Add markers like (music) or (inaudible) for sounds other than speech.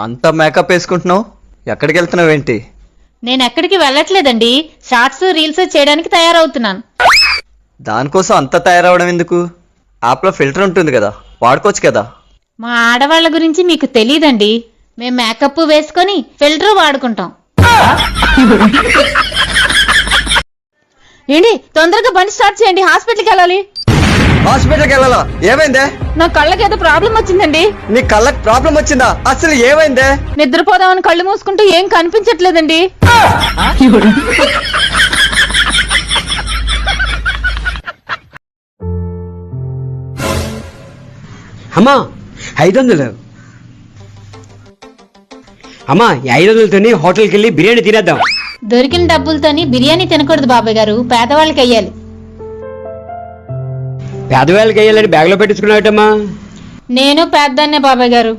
అంత మేకప్ వేసుకుంటున్నావు? ఎక్కడికి వెళ్తున్నావు ఏంటి నేను ఎక్కడికి వెళ్ళట్లేదండి. షార్ట్స్ రీల్స్ చేయడానికి తయారవుతున్నాను. దానికోసం అంత తయారవడం ఎందుకు? యాప్లో ఫిల్టర్ ఉంటుంది కదా వాడుకోవచ్చు కదా. మా ఆడవాళ్ళ గురించి మీకు తెలియదండి మేము మేకప్ వేసుకొని ఫిల్టర్ వాడుకుంటాం. (laughs) ఏంటి తొందరగా బండి స్టార్ట్ చేయండి. హాస్పిటల్కి వెళ్ళాలి. హాస్పిటల్కి వెళ్ళాలా? ఏమైందే? నా కళ్ళకి ఏదో ప్రాబ్లం వచ్చిందండి. నీ కళ్ళకి ప్రాబ్లం వచ్చిందా? అసలు ఏమైందే? నిద్రపోదామని కళ్ళు మూసుకుంటే ఏం కనిపించట్లేదండి. అమ్మా ఐదు వందలు అమ్మా ఈ ఐదు వందలతోని హోటల్కి వెళ్ళి బిర్యానీ తినేద్దాం. దొరికిన డబ్బులతోని బిర్యానీ తినకూడదు బాబాయ్ గారు పేదవాళ్ళకి అయ్యాలి. పేదవాళ్ళకి వేయాలని బ్యాగ్లో పెట్టించుకున్నావటమ్మా? నేను పేదదాన్నే బాబాయ్ గారు.